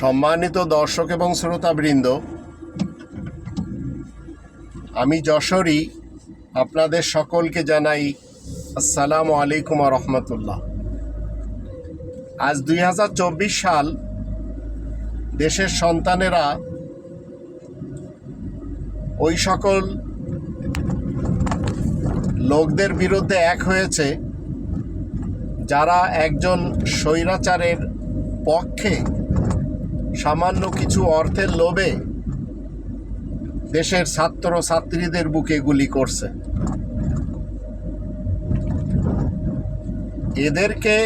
সম্মানিত দর্শক এবং শ্রোতাবৃন্দ, আমি যশোরই আপনাদের সকলকে জানাই আসসালামু আলাইকুম রহমতুল্লাহ। আজ দুই হাজার চব্বিশ সাল দেশের সন্তানেরা ওই সকল লোকদের বিরুদ্ধে এক হয়েছে, যারা একজন স্বৈরাচারের পক্ষে সামান্য কিছু অর্থের লোভে দেশের ছাত্র ছাত্রীদের বুকে গুলি করছে। এদেরকে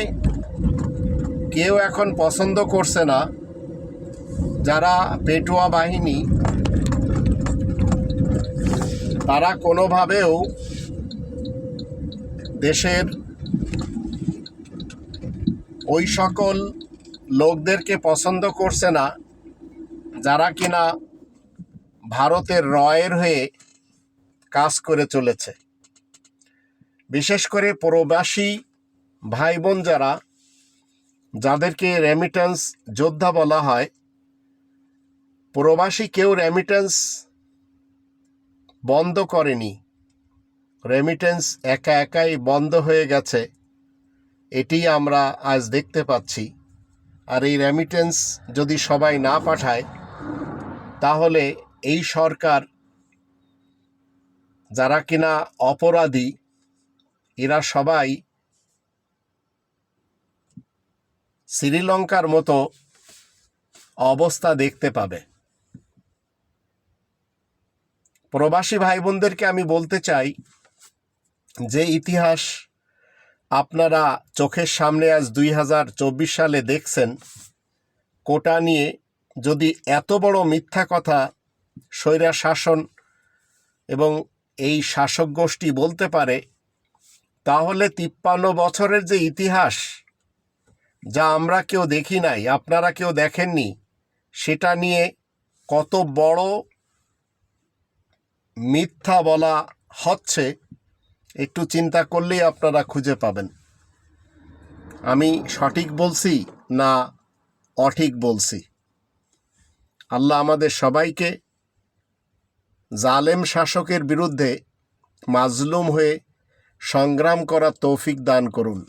কেউ এখন পছন্দ করছে না। যারা পেটুয়া বাহিনী, তারা কোনোভাবেও দেশের ওই সকল লোকদেরকে পছন্দ করছে না, যারা কিনা ভারতের রয়ের হয়ে কাজ করে চলেছে। বিশেষ করে প্রবাসী ভাই বোন যারা, যাদেরকে রেমিটেন্স যোদ্ধা বলা হয়, প্রবাসী কেউ রেমিটেন্স বন্ধ করেনি রেমিটেন্স একা একাই বন্ধ হয়ে গেছে, এটি আমরা আজ দেখতে পাচ্ছি। আর এই রেমিটেন্স যদি সবাই না পাঠায়, তাহলে এই সরকার যারা কিনা অপরাধী, এরা সবাই শ্রীলঙ্কার মতো অবস্থা দেখতে পাবে। প্রবাসী ভাই বোনদেরকে আমি বলতে চাই যে ইতিহাস আপনারা চোখের সামনে আজ দুই হাজার চব্বিশ সালে দেখছেন, কোটা নিয়ে যদি এত বড় মিথ্যা কথা স্বৈরা শাসন এবং এই শাসক গোষ্ঠী বলতে পারে, তাহলে তিপ্পান্ন বছরের যে ইতিহাস, যা আমরা কেউ দেখি নাই, আপনারা কেউ দেখেননি, সেটা নিয়ে কত বড় মিথ্যা বলা হচ্ছে। একটু চিন্তা করলেই আপনারা খুঁজে পাবেন। আমি সঠিক বলছি না অঠিক বলছি? আল্লাহ আমাদের সবাইকে জালেম শাসকের বিরুদ্ধে মাজলুম হয়ে সংগ্রাম করা তৌফিক দান করুন।